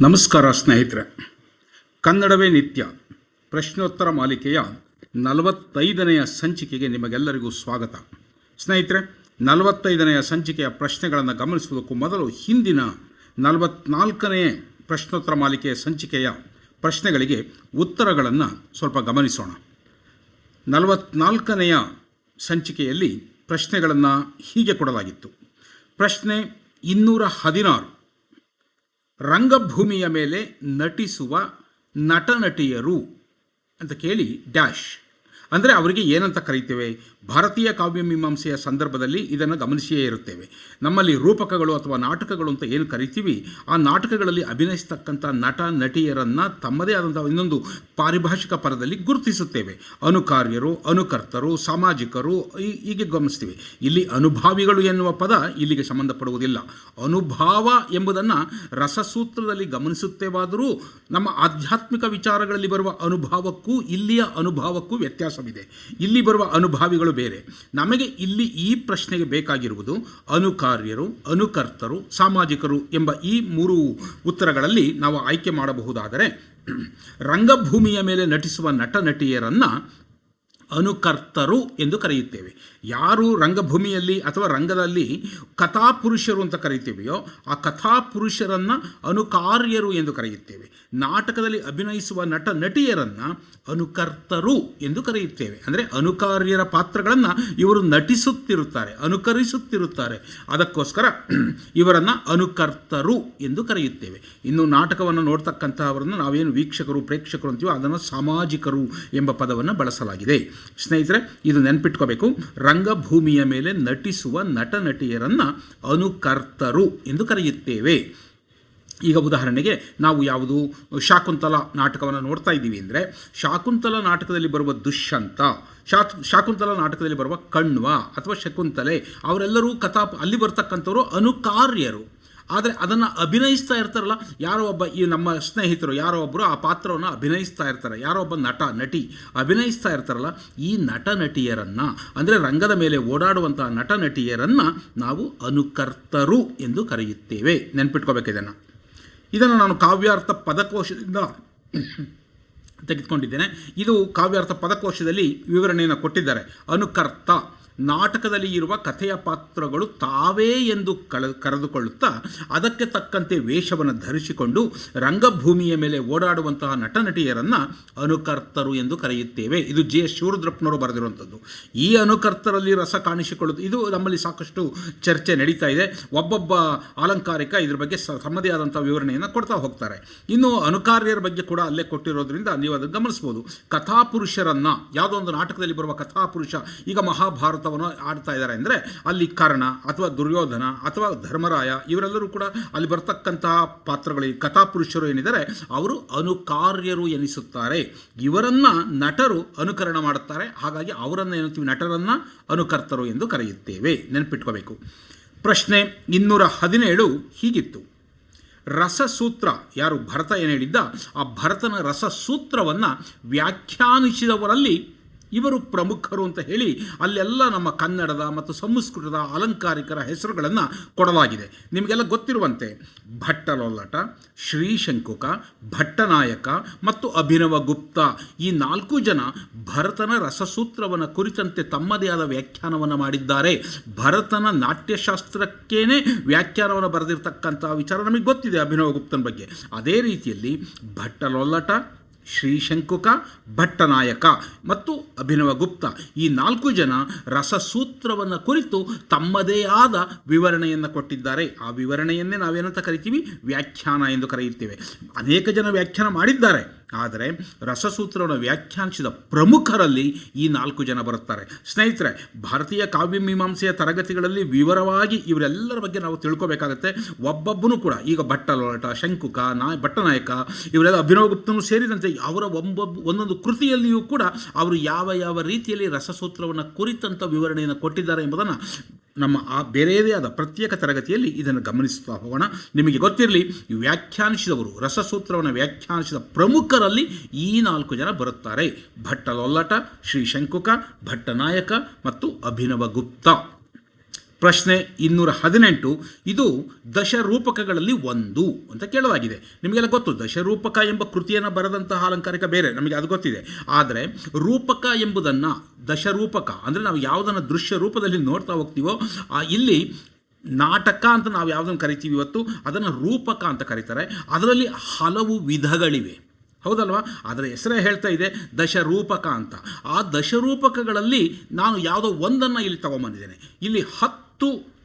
ನಮಸ್ಕಾರ ಸ್ನೇಹಿತರೆ. ಕನ್ನಡವೇ ನಿತ್ಯ. ಪ್ರಶ್ನೋತ್ತರ ಮಾಲಿಕೆಯ ನಲವತ್ತೈದನೆಯ ಸಂಚಿಕೆಗೆ ನಿಮಗೆಲ್ಲರಿಗೂ ಸ್ವಾಗತ. ಸ್ನೇಹಿತರೆ, ನಲವತ್ತೈದನೆಯ ಸಂಚಿಕೆಯ ಪ್ರಶ್ನೆಗಳನ್ನು ಗಮನಿಸುವುದಕ್ಕೂ ಮೊದಲು ಹಿಂದಿನ ನಲವತ್ನಾಲ್ಕನೇ ಪ್ರಶ್ನೋತ್ತರ ಮಾಲಿಕೆಯ ಸಂಚಿಕೆಯ ಪ್ರಶ್ನೆಗಳಿಗೆ ಉತ್ತರಗಳನ್ನು ಸ್ವಲ್ಪ ಗಮನಿಸೋಣ. ನಲವತ್ನಾಲ್ಕನೆಯ ಸಂಚಿಕೆಯಲ್ಲಿ ಪ್ರಶ್ನೆಗಳನ್ನು ಹೀಗೆ ಕೊಡಲಾಗಿತ್ತು. ಪ್ರಶ್ನೆ ಇನ್ನೂರ ಹದಿನಾರು. ರಂಗಭೂಮಿಯ ಮೇಲೆ ನಟಿಸುವ ನಟನಟಿಯರು ಅಂತ ಕೇಳಿ ಡ್ಯಾಶ್. ಅಂದರೆ ಅವರಿಗೆ ಏನಂತ ಕರೀತೇವೆ? ಭಾರತೀಯ ಕಾವ್ಯಮೀಮಾಂಸೆಯ ಸಂದರ್ಭದಲ್ಲಿ ಇದನ್ನು ಗಮನಿಸಿಯೇ ಇರುತ್ತೇವೆ. ನಮ್ಮಲ್ಲಿ ರೂಪಕಗಳು ಅಥವಾ ನಾಟಕಗಳು ಅಂತ ಏನು ಕರಿತೀವಿ, ಆ ನಾಟಕಗಳಲ್ಲಿ ಅಭಿನಯಿಸ್ತಕ್ಕಂಥ ನಟ, ನಟಿಯರನ್ನು ತಮ್ಮದೇ ಆದಂಥ ಇನ್ನೊಂದು ಪಾರಿಭಾಷಿಕ ಪದದಲ್ಲಿ ಗುರುತಿಸುತ್ತೇವೆ. ಅನುಕಾರ್ಯರು, ಅನುಕರ್ತರು, ಸಾಮಾಜಿಕರು ಹೀಗೆ ಗಮನಿಸ್ತೀವಿ. ಇಲ್ಲಿ ಅನುಭಾವಿಗಳು ಎನ್ನುವ ಪದ ಇಲ್ಲಿಗೆ ಸಂಬಂಧಪಡುವುದಿಲ್ಲ. ಅನುಭಾವ ಎಂಬುದನ್ನು ರಸಸೂತ್ರದಲ್ಲಿ ಗಮನಿಸುತ್ತೇವಾದರೂ ನಮ್ಮ ಆಧ್ಯಾತ್ಮಿಕ ವಿಚಾರಗಳಲ್ಲಿ ಬರುವ ಅನುಭಾವಕ್ಕೂ, ಇಲ್ಲಿಯ ಅನುಭಾವಕ್ಕೂ ವ್ಯತ್ಯಾಸವಿದೆ. ಇಲ್ಲಿ ಬರುವ ಅನುಭಾವಿಗಳು ಬೇರೆ. ನಮಗೆ ಇಲ್ಲಿ ಈ ಪ್ರಶ್ನೆಗೆ ಬೇಕಾಗಿರುವುದು ಅನುಕಾರ್ಯರು, ಅನುಕರ್ತರು, ಸಾಮಾಜಿಕರು ಎಂಬ ಈ ಮೂರು ಉತ್ತರಗಳಲ್ಲಿ ನಾವು ಆಯ್ಕೆ ಮಾಡಬಹುದಾದರೆ, ರಂಗಭೂಮಿಯ ಮೇಲೆ ನಟಿಸುವ ನಟ ನಟಿಯರನ್ನು ಅನುಕರ್ತರು ಎಂದು ಕರೆಯುತ್ತೇವೆ. ಯಾರು ರಂಗಭೂಮಿಯಲ್ಲಿ ಅಥವಾ ರಂಗದಲ್ಲಿ ಕಥಾಪುರುಷರು ಅಂತ ಕರೀತೀವೆಯೋ ಆ ಕಥಾಪುರುಷರನ್ನು ಅನುಕಾರ್ಯರು ಎಂದು ಕರೆಯುತ್ತೇವೆ. ನಾಟಕದಲ್ಲಿ ಅಭಿನಯಿಸುವ ನಟ, ನಟಿಯರನ್ನು ಅನುಕರ್ತರು ಎಂದು ಕರೆಯುತ್ತೇವೆ. ಅಂದರೆ ಅನುಕಾರ್ಯರ ಪಾತ್ರಗಳನ್ನು ಇವರು ನಟಿಸುತ್ತಿರುತ್ತಾರೆ, ಅನುಕರಿಸುತ್ತಿರುತ್ತಾರೆ. ಅದಕ್ಕೋಸ್ಕರ ಇವರನ್ನು ಅನುಕರ್ತರು ಎಂದು ಕರೆಯುತ್ತೇವೆ. ಇನ್ನು ನಾಟಕವನ್ನು ನೋಡ್ತಕ್ಕಂತಹವರನ್ನು ನಾವೇನು ವೀಕ್ಷಕರು, ಪ್ರೇಕ್ಷಕರು ಅಂತೀವೋ, ಅದನ್ನು ಸಾಮಾಜಿಕರು ಎಂಬ ಪದವನ್ನು ಬಳಸಲಾಗಿದೆ. ಸ್ನೇಹಿತರೆ, ಇದು ನೆನಪಿಟ್ಕೋಬೇಕು. ರಂಗಭೂಮಿಯ ಮೇಲೆ ನಟಿಸುವ ನಟ ನಟಿಯರನ್ನು ಅನುಕರ್ತರು ಎಂದು ಕರೆಯುತ್ತೇವೆ. ಈಗ ಉದಾಹರಣೆಗೆ, ನಾವು ಯಾವುದು? ಶಾಕುಂತಲ ನಾಟಕವನ್ನು ನೋಡ್ತಾ ಇದ್ದೀವಿ ಅಂದರೆ, ಶಾಕುಂತಲ ನಾಟಕದಲ್ಲಿ ಬರುವ ದುಷ್ಯಂತ ಶಾ ಶಾಕುಂತಲ ನಾಟಕದಲ್ಲಿ ಬರುವ ಕಣ್ವ ಅಥವಾ ಶಕುಂತಲೆ, ಅವರೆಲ್ಲರೂ ಕಥಾ, ಅಲ್ಲಿ ಬರ್ತಕ್ಕಂಥವರು ಅನುಕಾರ್ಯರು. ಆದರೆ ಅದನ್ನು ಅಭಿನಯಿಸ್ತಾ ಇರ್ತಾರಲ್ಲ, ಯಾರೋ ಒಬ್ಬ ಈ ನಮ್ಮ ಸ್ನೇಹಿತರು, ಯಾರೋ ಒಬ್ಬರು ಆ ಪಾತ್ರವನ್ನು ಅಭಿನಯಿಸ್ತಾ ಇರ್ತಾರೆ. ಯಾರೋ ಒಬ್ಬ ನಟ, ನಟಿ ಅಭಿನಯಿಸ್ತಾ ಇರ್ತಾರಲ್ಲ, ಈ ನಟ ನಟಿಯರನ್ನು, ಅಂದರೆ ರಂಗದ ಮೇಲೆ ಓಡಾಡುವಂಥ ನಟ ನಟಿಯರನ್ನು ನಾವು ಅನುಕರ್ತರು ಎಂದು ಕರೆಯುತ್ತೇವೆ. ನೆನ್ಪಿಟ್ಕೋಬೇಕು ಇದನ್ನು. ಇದನ್ನು ನಾನು ಕಾವ್ಯಾರ್ಥ ಪದಕೋಶದಿಂದ ತೆಗೆದುಕೊಂಡಿದ್ದೇನೆ. ಇದು ಕಾವ್ಯಾರ್ಥ ಪದಕೋಶದಲ್ಲಿ ವಿವರಣೆಯನ್ನು ಕೊಟ್ಟಿದ್ದಾರೆ. ಅನುಕರ್ತ. ನಾಟಕದಲ್ಲಿ ಇರುವ ಕಥೆಯ ಪಾತ್ರಗಳು ತಾವೇ ಎಂದು ಕಳ, ಕರೆದುಕೊಳ್ಳುತ್ತಾ ಅದಕ್ಕೆ ತಕ್ಕಂತೆ ವೇಷವನ್ನು ಧರಿಸಿಕೊಂಡು ರಂಗಭೂಮಿಯ ಮೇಲೆ ಓಡಾಡುವಂತಹ ನಟ ನಟಿಯರನ್ನು ಅನುಕರ್ತರು ಎಂದು ಕರೆಯುತ್ತೇವೆ. ಇದು ಜೆ ಶಿವರುದ್ರಪ್ಪನವರು ಬರೆದಿರುವಂಥದ್ದು. ಈ ಅನುಕರ್ತರಲ್ಲಿ ರಸ ಕಾಣಿಸಿಕೊಳ್ಳುತ್ತೆ ಇದು ನಮ್ಮಲ್ಲಿ ಸಾಕಷ್ಟು ಚರ್ಚೆ ನಡೀತಾ ಇದೆ. ಒಬ್ಬೊಬ್ಬ ಅಲಂಕಾರಿಕ ಇದ್ರ ಬಗ್ಗೆ ತಮ್ಮದೇ ಆದಂಥ ವಿವರಣೆಯನ್ನು ಕೊಡ್ತಾ ಹೋಗ್ತಾರೆ. ಇನ್ನು ಅನುಕಾರ್ಯರ ಬಗ್ಗೆ ಕೂಡ ಅಲ್ಲೇ ಕೊಟ್ಟಿರೋದ್ರಿಂದ ನೀವು ಅದನ್ನು ಗಮನಿಸ್ಬೋದು. ಕಥಾಪುರುಷರನ್ನು, ಯಾವುದೋ ಒಂದು ನಾಟಕದಲ್ಲಿ ಬರುವ ಕಥಾಪುರುಷ, ಈಗ ಮಹಾಭಾರತವನ್ನು ಆಡ್ತಾ ಇದ್ದಾರೆ ಅಂದರೆ ಅಲ್ಲಿ ಕರ್ಣ ಅಥವಾ ದುರ್ಯೋಧನ ಅಥವಾ ಧರ್ಮರಾಯ ಇವರೆಲ್ಲರೂ ಕೂಡ ಅಲ್ಲಿ ಬರ್ತಕ್ಕಂತಹ ಪಾತ್ರಗಳು ಈ ಕಥಾಪುರುಷರು ಏನಿದ್ದಾರೆ, ಅವರು ಅನುಕಾರ್ಯರು ಎನಿಸುತ್ತಾರೆ. ಇವರನ್ನು ನಟರು ಅನುಕರಣ ಮಾಡುತ್ತಾರೆ. ಹಾಗಾಗಿ ಅವರನ್ನು ಏನಂತೀವಿ ನಟರನ್ನು ಅನುಕರ್ತರು ಎಂದು ಕರೆಯುತ್ತೇವೆ. ನೆನಪಿಟ್ಕೋಬೇಕು. ಪ್ರಶ್ನೆ ಇನ್ನೂರ ಹದಿನೇಳು ಹೀಗಿತ್ತು. ರಸಸೂತ್ರ, ಯಾರು ಭರತ ಏನು ಹೇಳಿದ್ದ, ಆ ಭರತನ ರಸಸೂತ್ರವನ್ನು ವ್ಯಾಖ್ಯಾನಿಸಿದವರಲ್ಲಿ ಇವರು ಪ್ರಮುಖರು ಅಂತ ಹೇಳಿ ಅಲ್ಲೆಲ್ಲ ನಮ್ಮ ಕನ್ನಡದ ಮತ್ತು ಸಂಸ್ಕೃತದ ಅಲಂಕಾರಿಕರ ಹೆಸರುಗಳನ್ನು ಕೊಡಲಾಗಿದೆ. ನಿಮಗೆಲ್ಲ ಗೊತ್ತಿರುವಂತೆ ಭಟ್ಟಲೊಲ್ಲಟ, ಶ್ರೀಶಂಕುಕ, ಭಟ್ಟನಾಯಕ ಮತ್ತು ಅಭಿನವ ಗುಪ್ತ ಈ ನಾಲ್ಕು ಜನ ಭರತನ ರಸಸೂತ್ರವನ್ನು ಕುರಿತಂತೆ ತಮ್ಮದೇ ಆದ ವ್ಯಾಖ್ಯಾನವನ್ನು ಮಾಡಿದ್ದಾರೆ. ಭರತನ ನಾಟ್ಯಶಾಸ್ತ್ರಕ್ಕೇನೆ ವ್ಯಾಖ್ಯಾನವನ್ನು ಬರೆದಿರತಕ್ಕಂಥ ವಿಚಾರ ನಮಗೆ ಗೊತ್ತಿದೆ ಅಭಿನವ ಗುಪ್ತನ ಬಗ್ಗೆ. ಅದೇ ರೀತಿಯಲ್ಲಿ ಭಟ್ಟಲೊಲ್ಲಟ ಶ್ರೀಶಂಕುಕ, ಭಟ್ಟನಾಯಕ ಮತ್ತು ಅಭಿನವ ಗುಪ್ತ. ಈ ನಾಲ್ಕು ಜನ ರಸಸೂತ್ರವನ್ನು ಕುರಿತು ತಮ್ಮದೇ ಆದ ವಿವರಣೆಯನ್ನು ಕೊಟ್ಟಿದ್ದಾರೆ. ಆ ವಿವರಣೆಯನ್ನೇ ನಾವೇನಂತ ಕರಿತೀವಿ? ವ್ಯಾಖ್ಯಾನ ಎಂದು ಕರೆಯುತ್ತೇವೆ. ಅನೇಕ ಜನ ವ್ಯಾಖ್ಯಾನ ಮಾಡಿದ್ದಾರೆ. ಆದರೆ ರಸಸೂತ್ರವನ್ನು ವ್ಯಾಖ್ಯಾನಿಸಿದ ಪ್ರಮುಖರಲ್ಲಿ ಈ ನಾಲ್ಕು ಜನ ಬರುತ್ತಾರೆ. ಸ್ನೇಹಿತರೆ, ಭಾರತೀಯ ಕಾವ್ಯಮೀಮಾಂಸೆಯ ತರಗತಿಗಳಲ್ಲಿ ವಿವರವಾಗಿ ಇವರೆಲ್ಲರ ಬಗ್ಗೆ ನಾವು ತಿಳ್ಕೊಬೇಕಾಗುತ್ತೆ. ಒಬ್ಬೊಬ್ಬನು ಕೂಡ, ಈಗ ಭಟ್ಟಲೋಟ, ಶಂಕುಕ ನಾ ಭಟ್ಟನಾಯಕ, ಇವರೆಲ್ಲ ಅಭಿನವಗುಪ್ತನು ಸೇರಿದಂತೆ ಅವರ ಒಬ್ಬೊಬ್ಬ ಒಂದೊಂದು ಕೃತಿಯಲ್ಲಿಯೂ ಕೂಡ ಅವರು ಯಾವ ಯಾವ ರೀತಿಯಲ್ಲಿ ರಸಸೂತ್ರವನ್ನು ಕುರಿತಂಥ ವಿವರಣೆಯನ್ನು ಕೊಟ್ಟಿದ್ದಾರೆ ಎಂಬುದನ್ನು ನಮ್ಮ ಆ ಬೇರೆಯದೇ ಆದ ಪ್ರತ್ಯೇಕ ತರಗತಿಯಲ್ಲಿ ಇದನ್ನು ಗಮನಿಸುತ್ತಾ ಹೋಗೋಣ. ನಿಮಗೆ ಗೊತ್ತಿರಲಿ ವ್ಯಾಖ್ಯಾನಿಸಿದವರು ರಸಸೂತ್ರವನ್ನು ವ್ಯಾಖ್ಯಾನಿಸಿದ ಪ್ರಮುಖರಲ್ಲಿ ಈ ನಾಲ್ಕು ಜನ ಬರುತ್ತಾರೆ. ಭಟ್ಟಲೊಲ್ಲಟ ಶ್ರೀ ಶಂಕುಕ ಭಟ್ಟನಾಯಕ ಮತ್ತು ಅಭಿನವ ಗುಪ್ತ ಪ್ರಶ್ನೆ ಇನ್ನೂರ ಹದಿನೆಂಟು. ಇದು ದಶರೂಪಕಗಳಲ್ಲಿ ಒಂದು ಅಂತ ಕೇಳಲಾಗಿದೆ. ನಿಮಗೆಲ್ಲ ಗೊತ್ತು, ದಶರೂಪಕ ಎಂಬ ಕೃತಿಯನ್ನು ಬರೆದಂತಹ ಅಲಂಕಾರಿಕ ಬೇರೆ, ನಮಗೆ ಅದು ಗೊತ್ತಿದೆ. ಆದರೆ ರೂಪಕ ಎಂಬುದನ್ನು ದಶರೂಪಕ, ಅಂದರೆ ನಾವು ಯಾವುದನ್ನು ದೃಶ್ಯ ರೂಪದಲ್ಲಿ ನೋಡ್ತಾ ಹೋಗ್ತೀವೋ ಇಲ್ಲಿ ನಾಟಕ ಅಂತ ನಾವು ಯಾವುದನ್ನು ಕರಿತೀವಿ ಇವತ್ತು, ಅದನ್ನು ರೂಪಕ ಅಂತ ಕರೀತಾರೆ. ಅದರಲ್ಲಿ ಹಲವು ವಿಧಗಳಿವೆ. ಹೌದಲ್ವಾ? ಅದರ ಹೆಸರೇ ಹೇಳ್ತಾ ಇದೆ, ದಶರೂಪಕ ಅಂತ. ಆ ದಶರೂಪಕಗಳಲ್ಲಿ ನಾನು ಯಾವುದೋ ಒಂದನ್ನು ಇಲ್ಲಿ ತಗೊಂಬಂದಿದ್ದೇನೆ. ಇಲ್ಲಿ ಹತ್ತು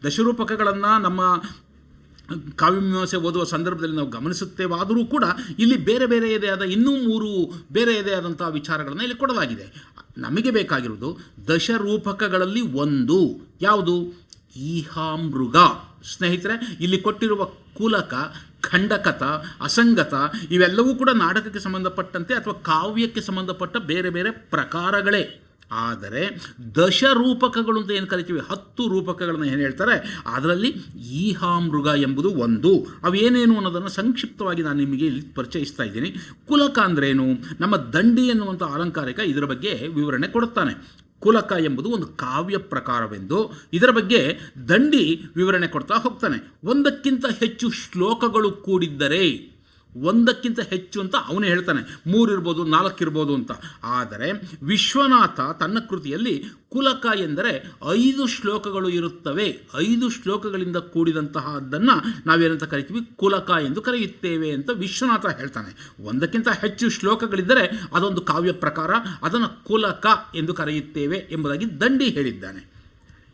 ದಶರೂಪಕಗಳನ್ನು ನಮ್ಮ ಕಾವ್ಯಮೀಮಾಂಸೆ ಓದುವ ಸಂದರ್ಭದಲ್ಲಿ ನಾವು ಗಮನಿಸುತ್ತೇವಾದರೂ ಕೂಡ ಇಲ್ಲಿ ಬೇರೆ ಬೇರೆಯದೇ ಆದ ಇನ್ನೂ ಮೂರು ಬೇರೆಯದೇ ಆದಂಥ ವಿಚಾರಗಳನ್ನು ಇಲ್ಲಿ ಕೊಡಲಾಗಿದೆ. ನಮಗೆ ಬೇಕಾಗಿರುವುದು ದಶರೂಪಕಗಳಲ್ಲಿ ಒಂದು. ಯಾವುದು? ಈಹಾಮೃಗ. ಸ್ನೇಹಿತರೆ, ಇಲ್ಲಿ ಕೊಟ್ಟಿರುವ ಕುಲಕ, ಖಂಡಕತ, ಅಸಂಗತ ಇವೆಲ್ಲವೂ ಕೂಡ ನಾಟಕಕ್ಕೆ ಸಂಬಂಧಪಟ್ಟಂತೆ ಅಥವಾ ಕಾವ್ಯಕ್ಕೆ ಸಂಬಂಧಪಟ್ಟ ಬೇರೆ ಬೇರೆ ಪ್ರಕಾರಗಳೇ. ಆದರೆ ದಶರೂಪಕಗಳು ಅಂತ ಏನು ಕರಿತೀವಿ? ಹತ್ತು ರೂಪಕಗಳನ್ನು ಏನು ಹೇಳ್ತಾರೆ? ಅದರಲ್ಲಿ ಈಹಾಮೃಗ ಎಂಬುದು ಒಂದು. ಅವೇನೇನು ಅನ್ನೋದನ್ನು ಸಂಕ್ಷಿಪ್ತವಾಗಿ ನಾನು ನಿಮಗೆ ಇಲ್ಲಿ ಪರಿಚಯಿಸ್ತಾ ಇದ್ದೀನಿ. ಕುಲಕ ಅಂದ್ರೇನು? ನಮ್ಮ ದಂಡಿ ಎನ್ನುವಂಥ ಅಲಂಕಾರಿಕ ಇದರ ಬಗ್ಗೆ ವಿವರಣೆ ಕೊಡುತ್ತಾನೆ. ಕುಲಕ ಎಂಬುದು ಒಂದು ಕಾವ್ಯ ಪ್ರಕಾರವೆಂದು. ಇದರ ಬಗ್ಗೆ ದಂಡಿ ವಿವರಣೆ ಕೊಡ್ತಾ ಹೋಗ್ತಾನೆ. ಒಂದಕ್ಕಿಂತ ಹೆಚ್ಚು ಶ್ಲೋಕಗಳು ಕೂಡಿದ್ದರೆ ಒಂದಕ್ಕಿಂತ ಹೆಚ್ಚು ಅಂತ ಅವನು ಹೇಳ್ತಾನೆ. ಮೂರಿರ್ಬೋದು ನಾಲ್ಕಿರ್ಬೋದು ಅಂತ. ಆದರೆ ವಿಶ್ವನಾಥ ತನ್ನ ಕೃತಿಯಲ್ಲಿ ಕುಲಕ ಎಂದರೆ ಐದು ಶ್ಲೋಕಗಳು ಇರುತ್ತವೆ. ಐದು ಶ್ಲೋಕಗಳಿಂದ ಕೂಡಿದಂತಹದ್ದನ್ನು ನಾವೇನಂತ ಕರಿತೀವಿ? ಕುಲಕ ಎಂದು ಕರೆಯುತ್ತೇವೆ ಅಂತ ವಿಶ್ವನಾಥ ಹೇಳ್ತಾನೆ. ಒಂದಕ್ಕಿಂತ ಹೆಚ್ಚು ಶ್ಲೋಕಗಳಿದ್ದರೆ ಅದೊಂದು ಕಾವ್ಯ ಪ್ರಕಾರ ಅದನ್ನು ಕುಲಕ ಎಂದು ಕರೆಯುತ್ತೇವೆ ಎಂಬುದಾಗಿ ದಂಡಿ ಹೇಳಿದ್ದಾನೆ.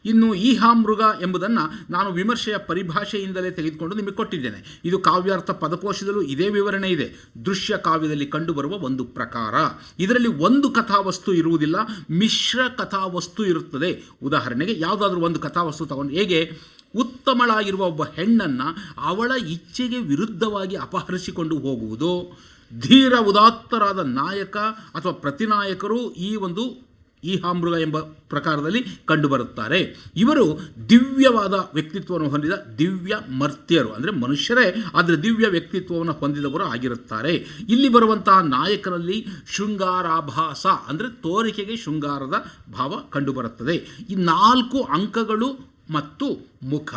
ಇನ್ನು ಈಹಾಮೃಗ ಎಂಬುದನ್ನು ನಾನು ವಿಮರ್ಶೆಯ ಪರಿಭಾಷೆಯಿಂದಲೇ ತೆಗೆದುಕೊಂಡು ನಿಮಗೆ ಕೊಟ್ಟಿದ್ದೇನೆ. ಇದು ಕಾವ್ಯಾರ್ಥ ಪದಕೋಶದಲ್ಲೂ ಇದೇ ವಿವರಣೆ ಇದೆ. ದೃಶ್ಯ ಕಾವ್ಯದಲ್ಲಿ ಕಂಡುಬರುವ ಒಂದು ಪ್ರಕಾರ. ಇದರಲ್ಲಿ ಒಂದು ಕಥಾವಸ್ತು ಇರುವುದಿಲ್ಲ, ಮಿಶ್ರ ಕಥಾವಸ್ತು ಇರುತ್ತದೆ. ಉದಾಹರಣೆಗೆ ಯಾವುದಾದ್ರೂ ಒಂದು ಕಥಾವಸ್ತು ತಗೊಂಡು ಹೇಗೆ, ಉತ್ತಮಳಾಗಿರುವ ಒಬ್ಬ ಹೆಣ್ಣನ್ನು ಅವಳ ಇಚ್ಛೆಗೆ ವಿರುದ್ಧವಾಗಿ ಅಪಹರಿಸಿಕೊಂಡು ಹೋಗುವುದು, ಧೀರ, ಉದಾತ್ತರಾದ ನಾಯಕ ಅಥವಾ ಪ್ರತಿನಾಯಕರು ಈ ಒಂದು ಈ ಹಾಮೃಗ ಎಂಬ ಪ್ರಕಾರದಲ್ಲಿ ಕಂಡುಬರುತ್ತಾರೆ. ಇವರು ದಿವ್ಯವಾದ ವ್ಯಕ್ತಿತ್ವವನ್ನು ಹೊಂದಿದ ದಿವ್ಯ ಮರ್ತ್ಯರು, ಅಂದರೆ ಮನುಷ್ಯರೇ, ಆದರೆ ದಿವ್ಯ ವ್ಯಕ್ತಿತ್ವವನ್ನು ಹೊಂದಿದವರು ಆಗಿರುತ್ತಾರೆ. ಇಲ್ಲಿ ಬರುವಂತಹ ನಾಯಕನಲ್ಲಿ ಶೃಂಗಾರಾಭಾಸ, ಅಂದರೆ ತೋರಿಕೆಗೆ ಶೃಂಗಾರದ ಭಾವ ಕಂಡುಬರುತ್ತದೆ. ಈ ನಾಲ್ಕು ಅಂಕಗಳು ಮತ್ತು ಮುಖ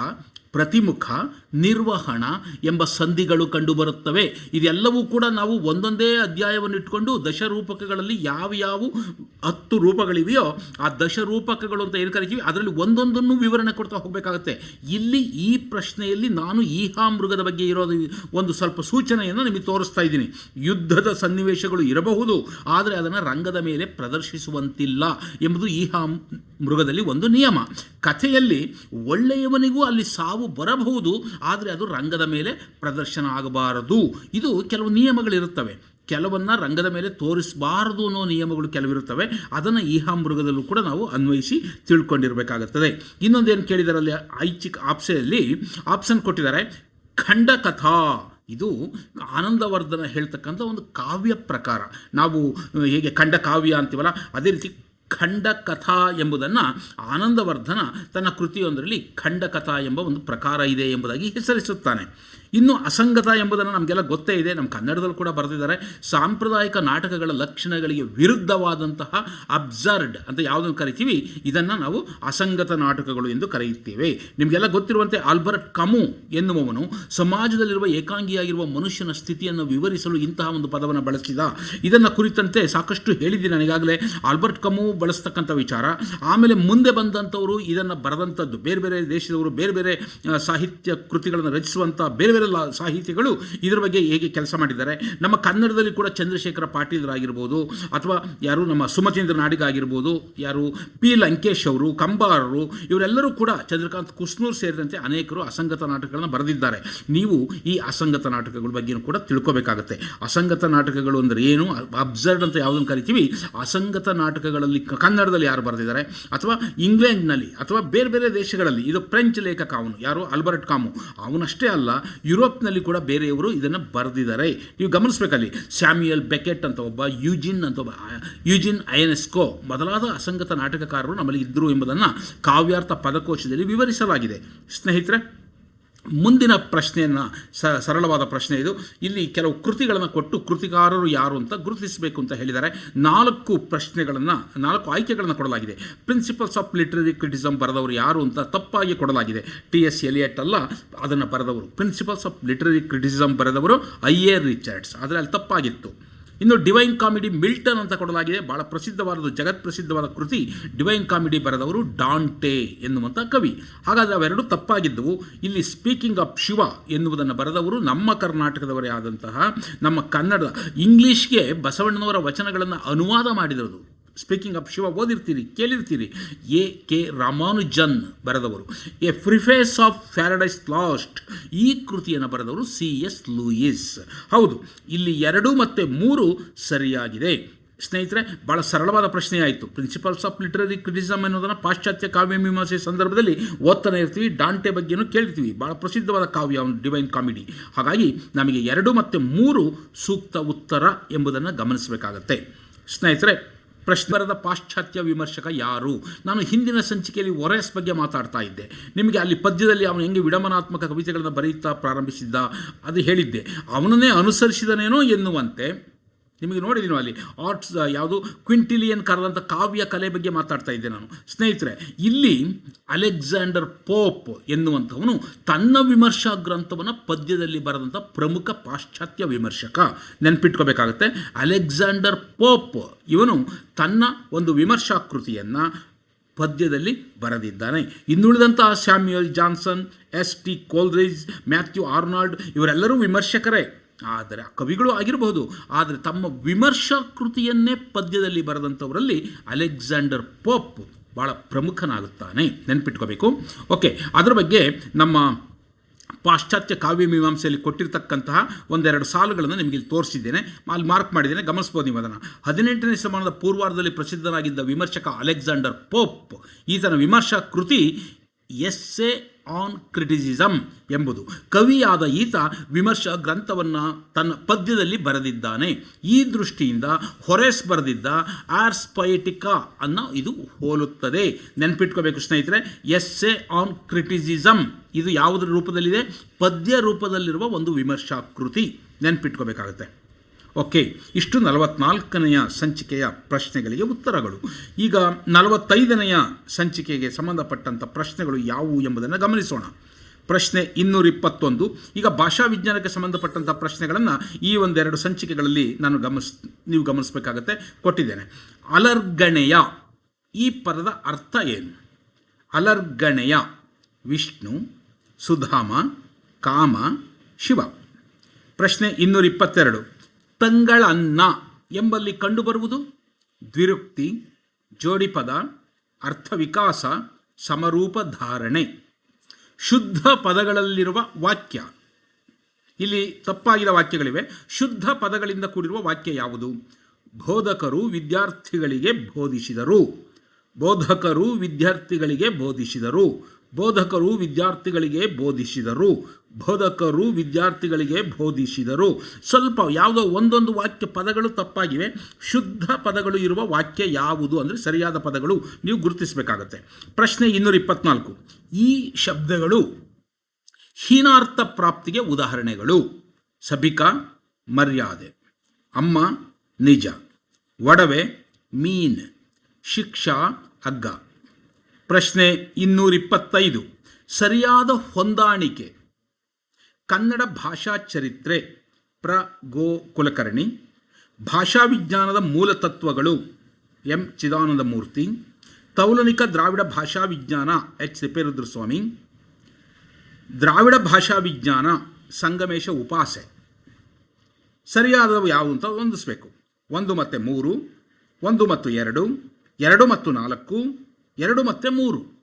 ಪ್ರತಿಮುಖ, ನಿರ್ವಹಣ ಎಂಬ ಸಂಧಿಗಳು ಕಂಡುಬರುತ್ತವೆ. ಇದೆಲ್ಲವೂ ಕೂಡ ನಾವು ಒಂದೊಂದೇ ಅಧ್ಯಾಯವನ್ನು ಇಟ್ಕೊಂಡು ದಶರೂಪಕಗಳಲ್ಲಿ ಯಾವ ಯಾವ ಹತ್ತು ರೂಪಗಳಿವೆಯೋ ಆ ದಶರೂಪಕಗಳು ಅಂತ ಏನು ಕರಿತೀವಿ, ಅದರಲ್ಲಿ ಒಂದೊಂದನ್ನು ವಿವರಣೆ ಕೊಡ್ತಾ ಹೋಗಬೇಕಾಗುತ್ತೆ. ಇಲ್ಲಿ ಈ ಪ್ರಶ್ನೆಯಲ್ಲಿ ನಾನು ಈಹಾ ಮೃಗದ ಬಗ್ಗೆ ಇರೋದು ಒಂದು ಸ್ವಲ್ಪ ಸೂಚನೆಯನ್ನು ನಿಮಗೆ ತೋರಿಸ್ತಾ ಇದ್ದೀನಿ. ಯುದ್ಧದ ಸನ್ನಿವೇಶಗಳು ಇರಬಹುದು, ಆದರೆ ಅದನ್ನು ರಂಗದ ಮೇಲೆ ಪ್ರದರ್ಶಿಸುವಂತಿಲ್ಲ ಎಂಬುದು ಈಹಾ ಮೃಗದಲ್ಲಿ ಒಂದು ನಿಯಮ. ಕಥೆಯಲ್ಲಿ ಒಳ್ಳೆಯವನಿಗೂ ಅಲ್ಲಿ ಸಾವು ಬರಬಹುದು, ಆದರೆ ಅದು ರಂಗದ ಮೇಲೆ ಪ್ರದರ್ಶನ ಆಗಬಾರದು. ಇದು ಕೆಲವು ನಿಯಮಗಳಿರುತ್ತವೆ. ಕೆಲವನ್ನ ರಂಗದ ಮೇಲೆ ತೋರಿಸಬಾರದು ಅನ್ನೋ ನಿಯಮಗಳು ಕೆಲವಿರುತ್ತವೆ. ಅದನ್ನು ಈಹಾ ಮೃಗದಲ್ಲೂ ಕೂಡ ನಾವು ಅನ್ವಯಿಸಿ ತಿಳ್ಕೊಂಡಿರಬೇಕಾಗುತ್ತದೆ. ಇನ್ನೊಂದೇನು ಕೇಳಿದಾರಲ್ಲಿ ಐಚ್ಛಿಕ ಆಪ್ಸೆಯಲ್ಲಿ ಆಪ್ಷನ್ ಕೊಟ್ಟಿದ್ದಾರೆ, ಖಂಡಕಥಾ. ಇದು ಆನಂದವರ್ಧನ ಹೇಳ್ತಕ್ಕಂಥ ಒಂದು ಕಾವ್ಯ ಪ್ರಕಾರ. ನಾವು ಹೇಗೆ ಖಂಡ ಕಾವ್ಯ ಅಂತೀವಲ್ಲ, ಅದೇ ರೀತಿ ಖಂಡಕಥಾ ಎಂಬುದನ್ನು ಆನಂದವರ್ಧನ ತನ್ನ ಕೃತಿಯೊಂದರಲ್ಲಿ ಖಂಡಕಥಾ ಎಂಬ ಒಂದು ಪ್ರಕಾರ ಇದೆ ಎಂಬುದಾಗಿ ಹೆಸರಿಸುತ್ತಾನೆ. ಇನ್ನು ಅಸಂಗತ ಎಂಬುದನ್ನು ನಮಗೆಲ್ಲ ಗೊತ್ತೇ ಇದೆ. ನಮ್ಮ ಕನ್ನಡದಲ್ಲಿ ಕೂಡ ಬರೆದಿದ್ದಾರೆ. ಸಾಂಪ್ರದಾಯಿಕ ನಾಟಕಗಳ ಲಕ್ಷಣಗಳಿಗೆ ವಿರುದ್ಧವಾದಂತಹ ಅಬ್ಸರ್ಡ್ ಅಂತ ಯಾವುದನ್ನು ಕರಿತೀವಿ? ಇದನ್ನು ನಾವು ಅಸಂಗತ ನಾಟಕಗಳು ಎಂದು ಕರೆಯುತ್ತೇವೆ. ನಿಮಗೆಲ್ಲ ಗೊತ್ತಿರುವಂತೆ ಆಲ್ಬರ್ಟ್ ಕಮು ಎನ್ನುವವನು ಸಮಾಜದಲ್ಲಿರುವ ಏಕಾಂಗಿಯಾಗಿರುವ ಮನುಷ್ಯನ ಸ್ಥಿತಿಯನ್ನು ವಿವರಿಸಲು ಇಂತಹ ಒಂದು ಪದವನ್ನು ಬಳಸಿದ. ಇದನ್ನು ಕುರಿತಂತೆ ಸಾಕಷ್ಟು ಹೇಳಿದ್ದೀನಿ ನನಗಾಗಲೇ. ಆಲ್ಬರ್ಟ್ ಕಮು ಬಳಸ್ತಕ್ಕಂಥ ವಿಚಾರ. ಆಮೇಲೆ ಮುಂದೆ ಬಂದಂಥವರು ಇದನ್ನು ಬರೆದಂಥದ್ದು ಬೇರೆ ಬೇರೆ ದೇಶದವರು ಬೇರೆ ಬೇರೆ ಸಾಹಿತ್ಯ ಕೃತಿಗಳನ್ನು ರಚಿಸುವಂಥ ಬೇರೆ ಬೇರೆ ಲಾ ಸಾಹಿತಿಗಳು ಇದರ ಬಗ್ಗೆ ಹೇಗೆ ಕೆಲಸ ಮಾಡಿದ್ದಾರೆ? ನಮ್ಮ ಕನ್ನಡದಲ್ಲಿ ಕೂಡ ಚಂದ್ರಶೇಖರ ಪಾಟೀಲರಾಗಿರ್ಬೋದು ಅಥವಾ ಯಾರು ನಮ್ಮ ಸುಮಚೇಂದ್ರ ನಾಡಿಗ ಆಗಿರ್ಬೋದು, ಯಾರು ಪಿ ಲಂಕೇಶ್ ಅವರು, ಕಂಬಾರರು, ಇವರೆಲ್ಲರೂ ಕೂಡ ಚಂದ್ರಕಾಂತ್ ಕುಸ್ನೂರ್ ಸೇರಿದಂತೆ ಅನೇಕರು ಅಸಂಗತ ನಾಟಕಗಳನ್ನು ಬರೆದಿದ್ದಾರೆ. ನೀವು ಈ ಅಸಂಗತ ನಾಟಕಗಳ ಬಗ್ಗೆಯೂ ಕೂಡ ತಿಳ್ಕೊಬೇಕಾಗುತ್ತೆ. ಅಸಂಗತ ನಾಟಕಗಳು ಅಂದರೆ ಏನು? ಅಬ್ಸರ್ಡ್ ಅಂತ ಯಾವುದನ್ನು ಕರಿತೀವಿ? ಅಸಂಗತ ನಾಟಕಗಳಲ್ಲಿ ಕನ್ನಡದಲ್ಲಿ ಯಾರು ಬರೆದಿದ್ದಾರೆ? ಅಥವಾ ಇಂಗ್ಲೆಂಡ್ನಲ್ಲಿ, ಅಥವಾ ಬೇರೆ ಬೇರೆ ದೇಶಗಳಲ್ಲಿ? ಇದು ಫ್ರೆಂಚ್ ಲೇಖಕ ಅವನು, ಯಾರು? Albert com. ಅವನಷ್ಟೇ ಅಲ್ಲ ಯುರೋಪ್ನಲ್ಲಿ ಕೂಡ ಬೇರೆಯವರು ಇದನ್ನು ಬರೆದಿದ್ದಾರೆ. ನೀವು ಗಮನಿಸ್ಬೇಕಲ್ಲಿ, ಸ್ಯಾಮ್ಯುಯಲ್ ಬೆಕೆಟ್ ಅಂತ ಒಬ್ಬ, ಯುಜಿನ್ ಅಂತ ಒಬ್ಬ ಯುಜಿನ್ ಐಎನ್ಎಸ್ಕೋ ಮೊದಲಾದ ಅಸಂಗತ ನಾಟಕಕಾರರು ನಮ್ಮಲ್ಲಿ ಇದ್ದರು ಎಂಬುದನ್ನು ಕಾವ್ಯಾರ್ಥ ಪದಕೋಶದಲ್ಲಿ ವಿವರಿಸಲಾಗಿದೆ. ಸ್ನೇಹಿತರೆ ಮುಂದಿನ ಪ್ರಶ್ನೆಯನ್ನು ಸರಳವಾದ ಪ್ರಶ್ನೆ ಇದು. ಇಲ್ಲಿ ಕೆಲವು ಕೃತಿಗಳನ್ನು ಕೊಟ್ಟು ಕೃತಿಕಾರರು ಯಾರು ಅಂತ ಗುರುತಿಸಬೇಕು ಅಂತ ಹೇಳಿದ್ದಾರೆ. ನಾಲ್ಕು ಪ್ರಶ್ನೆಗಳನ್ನು, ನಾಲ್ಕು ಆಯ್ಕೆಗಳನ್ನು ಕೊಡಲಾಗಿದೆ. ಪ್ರಿನ್ಸಿಪಲ್ಸ್ ಆಫ್ ಲಿಟ್ರರಿ ಕ್ರಿಟಿಸಮ್ ಬರೆದವರು ಯಾರು ಅಂತ ತಪ್ಪಾಗಿ ಕೊಡಲಾಗಿದೆ. ಟಿ ಎಸ್ ಎಲಿಯಟ್ ಅಲ್ಲ, ಅದನ್ನು ಬರೆದವರು. ಪ್ರಿನ್ಸಿಪಲ್ಸ್ ಆಫ್ ಲಿಟ್ರರಿ ಕ್ರಿಟಿಸಮ್ ಬರೆದವರು ಐ ಎ ರಿಚರ್ಡ್ಸ್ ಆದರೆ ತಪ್ಪಾಗಿತ್ತು. ಇನ್ನು ಡಿವೈನ್ ಕಾಮಿಡಿ ಮಿಲ್ಟನ್ ಅಂತ ಕೊಡಲಾಗಿದೆ. ಬಹಳ ಪ್ರಸಿದ್ಧವಾದ ಜಗತ್ ಪ್ರಸಿದ್ಧವಾದ ಕೃತಿ ಡಿವೈನ್ ಕಾಮಿಡಿ ಬರೆದವರು ಡಾಂಟೆ ಎನ್ನುವಂಥ ಕವಿ. ಹಾಗಾದರೆ ಅವೆರಡು ತಪ್ಪಾಗಿದ್ದವು. ಇಲ್ಲಿ ಸ್ಪೀಕಿಂಗ್ ಆಫ್ ಶಿವ ಎನ್ನುವುದನ್ನು ಬರೆದವರು ನಮ್ಮ ಕರ್ನಾಟಕದವರೇ ಆದಂತಹ ನಮ್ಮ ಕನ್ನಡ ಇಂಗ್ಲೀಷ್ಗೆ ಬಸವಣ್ಣನವರ ವಚನಗಳನ್ನು ಅನುವಾದ ಮಾಡಿದರು ಸ್ಪೀಕಿಂಗ್ ಆಫ್ ಶಿವ ಓದಿರ್ತೀರಿ, ಕೇಳಿರ್ತೀರಿ. ಎ ಕೆ ರಾಮಾನುಜನ್ ಬರೆದವರು. A preface of paradise lost ಈ ಕೃತಿಯನ್ನು ಬರೆದವರು ಸಿ ಎಸ್ ಲೂಯಿಸ್. ಹೌದು, ಇಲ್ಲಿ ಎರಡು ಮತ್ತು ಮೂರು ಸರಿಯಾಗಿದೆ. ಸ್ನೇಹಿತರೆ ಭಾಳ ಸರಳವಾದ ಪ್ರಶ್ನೆ ಆಯಿತು. ಪ್ರಿನ್ಸಿಪಲ್ಸ್ ಆಫ್ ಲಿಟರರಿ ಕ್ರಿಟಿಸಮ್ ಅನ್ನೋದನ್ನು ಪಾಶ್ಚಾತ್ಯ ಕಾವ್ಯ ಮೀಮಾಂಸೆ ಸಂದರ್ಭದಲ್ಲಿ ಓದ್ತಾನೆ ಇರ್ತೀವಿ, ಡಾಂಟೆ ಬಗ್ಗೆನೂ ಕೇಳ್ತೀವಿ. ಭಾಳ ಪ್ರಸಿದ್ಧವಾದ ಕಾವ್ಯ ಡಿವೈನ್ ಕಾಮಿಡಿ. ಹಾಗಾಗಿ ನಮಗೆ ಎರಡು ಮತ್ತು ಮೂರು ಸೂಕ್ತ ಉತ್ತರ ಎಂಬುದನ್ನು ಗಮನಿಸಬೇಕಾಗತ್ತೆ. ಸ್ನೇಹಿತರೆ ಪ್ರಶ್ನೆ ಬರೆದ ಪಾಶ್ಚಾತ್ಯ ವಿಮರ್ಶಕ ಯಾರು? ನಾನು ಹಿಂದಿನ ಸಂಚಿಕೆಯಲ್ಲಿ ಒರೆಸ್ ಬಗ್ಗೆ ಮಾತಾಡ್ತಾ ಇದ್ದೆ. ನಿಮಗೆ ಅಲ್ಲಿ ಪದ್ಯದಲ್ಲಿ ಅವನು ಹೆಂಗೆ ವಿಡಂಬನಾತ್ಮಕ ಕವಿತೆಗಳನ್ನು ಬರೆಯುತ್ತಾ ಪ್ರಾರಂಭಿಸಿದ್ದ ಅದು ಹೇಳಿದ್ದೆ. ಅವನನ್ನೇ ಅನುಸರಿಸಿದನೇನೋ ಎನ್ನುವಂತೆ ನಿಮಗೆ ನೋಡಿದ್ದೀನಿ ಅಲ್ಲಿ ಆರ್ಟ್ಸ್ ಯಾವುದು, ಕ್ವಿಂಟಿಲಿಯನ್ ಕರೆದಂಥ ಕಾವ್ಯ ಕಲೆ ಬಗ್ಗೆ ಮಾತಾಡ್ತಾ ಇದ್ದೆ ನಾನು. ಸ್ನೇಹಿತರೆ, ಇಲ್ಲಿ ಅಲೆಕ್ಸಾಂಡರ್ ಪೋಪ್ ಎನ್ನುವಂಥವನು ತನ್ನ ವಿಮರ್ಶಾ ಗ್ರಂಥವನ್ನು ಪದ್ಯದಲ್ಲಿ ಬರೆದಂಥ ಪ್ರಮುಖ ಪಾಶ್ಚಾತ್ಯ ವಿಮರ್ಶಕ. ನೆನ್ಪಿಟ್ಕೋಬೇಕಾಗತ್ತೆ, ಅಲೆಕ್ಸಾಂಡರ್ ಪೋಪ್ ಇವನು ತನ್ನ ಒಂದು ವಿಮರ್ಶಾ ಕೃತಿಯನ್ನು ಪದ್ಯದಲ್ಲಿ ಬರೆದಿದ್ದಾನೆ. ಇನ್ನುಳಿದಂತಹ Samuel Johnson, S T Coleridge, Matthew Arnold ಇವರೆಲ್ಲರೂ ವಿಮರ್ಶಕರೇ. ಆದರೆ ಕವಿಗಳು ಆಗಿರಬಹುದು, ಆದರೆ ತಮ್ಮ ವಿಮರ್ಶಾ ಕೃತಿಯನ್ನೇ ಪದ್ಯದಲ್ಲಿ ಬರೆದಂಥವರಲ್ಲಿ ಅಲೆಕ್ಸಾಂಡರ್ ಪೋಪ್ ಭಾಳ ಪ್ರಮುಖನಾಗುತ್ತಾನೆ. ನೆನಪಿಟ್ಕೋಬೇಕು. ಓಕೆ, ಅದರ ಬಗ್ಗೆ ನಮ್ಮ ಪಾಶ್ಚಾತ್ಯ ಕಾವ್ಯ ಮೀಮಾಂಸೆಯಲ್ಲಿ ಕೊಟ್ಟಿರ್ತಕ್ಕಂತಹ ಒಂದೆರಡು ಸಾಲುಗಳನ್ನು ನಿಮಗೆ ಇಲ್ಲಿ ತೋರಿಸಿದ್ದೇನೆ. ಅಲ್ಲಿ ಮಾರ್ಕ್ ಮಾಡಿದ್ದೇನೆ, ಗಮನಿಸ್ಬೋದು ನೀವು ಅದನ್ನು. ಹದಿನೆಂಟನೇ ಶತಮಾನದ ಪೂರ್ವಾರ್ಧದಲ್ಲಿ ಪ್ರಸಿದ್ಧನಾಗಿದ್ದ ವಿಮರ್ಶಕ ಅಲೆಕ್ಸಾಂಡರ್ ಪೋಪ್, ಈತನ ವಿಮರ್ಶಾ ಕೃತಿ ಎಸ್ಸೆ ಆನ್ ಕ್ರಿಟಿಸಿಸಮ್ ಎಂಬುದು. ಕವಿಯಾದ ಈತ ವಿಮರ್ಶ ಗ್ರಂಥವನ್ನು ತನ್ನ ಪದ್ಯದಲ್ಲಿ ಬರೆದಿದ್ದಾನೆ. ಈ ದೃಷ್ಟಿಯಿಂದ ಹೊರೆಸ್ ಬರೆದಿದ್ದ ಆರ್ಸ್ ಪೈಟಿಕಾ ಅನ್ನೋ ಇದು ಹೋಲುತ್ತದೆ. ನೆನ್ಪಿಟ್ಕೋಬೇಕು ಸ್ನೇಹಿತರೆ ಎಸ್ ಎ ಆನ್ ಕ್ರಿಟಿಸಿಸಮ್ ಇದು ಯಾವುದರ ರೂಪದಲ್ಲಿದೆ? ಪದ್ಯ ರೂಪದಲ್ಲಿರುವ ಒಂದು ವಿಮರ್ಶಾ ಕೃತಿ ನೆನ್ಪಿಟ್ಕೋಬೇಕಾಗುತ್ತೆ. ಓಕೆ, ಇಷ್ಟು ನಲವತ್ನಾಲ್ಕನೆಯ ಸಂಚಿಕೆಯ ಪ್ರಶ್ನೆಗಳಿಗೆ ಉತ್ತರಗಳು. ಈಗ ನಲವತ್ತೈದನೆಯ ಸಂಚಿಕೆಗೆ ಸಂಬಂಧಪಟ್ಟಂಥ ಪ್ರಶ್ನೆಗಳು ಯಾವುವು ಎಂಬುದನ್ನು ಗಮನಿಸೋಣ. ಪ್ರಶ್ನೆ ಇನ್ನೂರ ಇಪ್ಪತ್ತೊಂದು. ಈಗ ಭಾಷಾ ವಿಜ್ಞಾನಕ್ಕೆ ಸಂಬಂಧಪಟ್ಟಂಥ ಪ್ರಶ್ನೆಗಳನ್ನು ಈ ಒಂದೆರಡು ಸಂಚಿಕೆಗಳಲ್ಲಿ ನಾನು ಗಮನಿಸ್, ನೀವು ಗಮನಿಸಬೇಕಾಗತ್ತೆ, ಕೊಟ್ಟಿದ್ದೇನೆ. ಅಲರ್ಗಣೆಯ ಈ ಪದದ ಅರ್ಥ ಏನು? ಅಲರ್ಗಣೆಯ ವಿಷ್ಣು, ಸುಧಾಮ, ಕಾಮ, ಶಿವ. ಪ್ರಶ್ನೆ ಇನ್ನೂರ ಇಪ್ಪತ್ತೆರಡು. ತಂಗಳನ್ನ ಎಂಬಲ್ಲಿ ಕಂಡುಬರುವುದು? ದ್ವಿರುಕ್ತಿ, ಜೋಡಿಪದ, ಅರ್ಥವಿಕಾಸ ಸಮರೂಪ ಧಾರಣೆ ಶುದ್ಧ ಪದಗಳಲ್ಲಿರುವ ವಾಕ್ಯ. ಇಲ್ಲಿ ತಪ್ಪಾಗಿದ ವಾಕ್ಯಗಳಿವೆ. ಶುದ್ಧ ಪದಗಳಿಂದ ಕೂಡಿರುವ ವಾಕ್ಯ ಯಾವುದು? ಬೋಧಕರು ವಿದ್ಯಾರ್ಥಿಗಳಿಗೆ ಬೋಧಿಸಿದರು. ಬೋಧಕರು ವಿದ್ಯಾರ್ಥಿಗಳಿಗೆ ಬೋಧಿಸಿದರು. ಬೋಧಕರು ವಿದ್ಯಾರ್ಥಿಗಳಿಗೆ ಬೋಧಿಸಿದರು. ಬೋಧಕರು ವಿದ್ಯಾರ್ಥಿಗಳಿಗೆ ಬೋಧಿಸಿದರು. ಸ್ವಲ್ಪ ಯಾವುದೋ ಒಂದೊಂದು ವಾಕ್ಯ ಪದಗಳು ತಪ್ಪಾಗಿವೆ. ಶುದ್ಧ ಪದಗಳು ಇರುವ ವಾಕ್ಯ ಯಾವುದು ಅಂದರೆ ಸರಿಯಾದ ಪದಗಳು ನೀವು ಗುರುತಿಸಬೇಕಾಗತ್ತೆ. ಪ್ರಶ್ನೆ ಇನ್ನೂರ ಇಪ್ಪತ್ನಾಲ್ಕು. ಈ ಶಬ್ದಗಳು ಹೀನಾರ್ಥ ಪ್ರಾಪ್ತಿಗೆ ಉದಾಹರಣೆಗಳು. ಸಭಿಕಾ, ಮರ್ಯಾದೆ. ಅಮ್ಮ, ನಿಜ. ಒಡವೆ ಮೀನ್. ಶಿಕ್ಷಾ, ಹಗ್ಗ. ಪ್ರಶ್ನೆ ಇನ್ನೂರ ಇಪ್ಪತ್ತೈದು ಸರಿಯಾದ ಹೊಂದಾಣಿಕೆ. ಕನ್ನಡ ಭಾಷಾ ಚರಿತ್ರೆ ಪ್ರ ಗೋ ಕುಲಕರ್ಣಿ ಭಾಷಾ ವಿಜ್ಞಾನದ ಮೂಲ ತತ್ವಗಳು ಎಂ. ಚಿದಾನಂದ ಮೂರ್ತಿ ತೌಲನಿಕ ದ್ರಾವಿಡ ಭಾಷಾ ವಿಜ್ಞಾನ ಎಚ್. ತಿಪ್ಪೇರುದ್ರಸ್ವಾಮಿ ದ್ರಾವಿಡ ಭಾಷಾ ವಿಜ್ಞಾನ ಸಂಗಮೇಶ ಉಪಾಸೆ. ಸರಿಯಾದವು ಯಾವುದು ಅಂತ ಹೊಂದಿಸಬೇಕು. ಒಂದು ಮತ್ತು ಮೂರು, ಒಂದು ಮತ್ತು ಎರಡು ಎರಡು ಮತ್ತು ನಾಲ್ಕು ಎರಡು ಮತ್ತು ಮೂರು.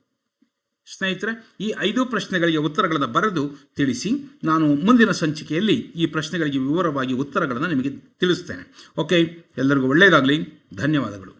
ಸ್ನೇಹಿತರೆ, ಈ ಐದು ಪ್ರಶ್ನೆಗಳಿಗೆ ಉತ್ತರಗಳನ್ನು ಬರೆದು ತಿಳಿಸಿ ನಾನು ಮುಂದಿನ ಸಂಚಿಕೆಯಲ್ಲಿ ಈ ಪ್ರಶ್ನೆಗಳಿಗೆ ವಿವರವಾಗಿ ಉತ್ತರಗಳನ್ನು ನಿಮಗೆ ತಿಳಿಸ್ತೇನೆ. ಓಕೆ, ಎಲ್ಲರಿಗೂ ಒಳ್ಳೆಯದಾಗಲಿ. ಧನ್ಯವಾದಗಳು.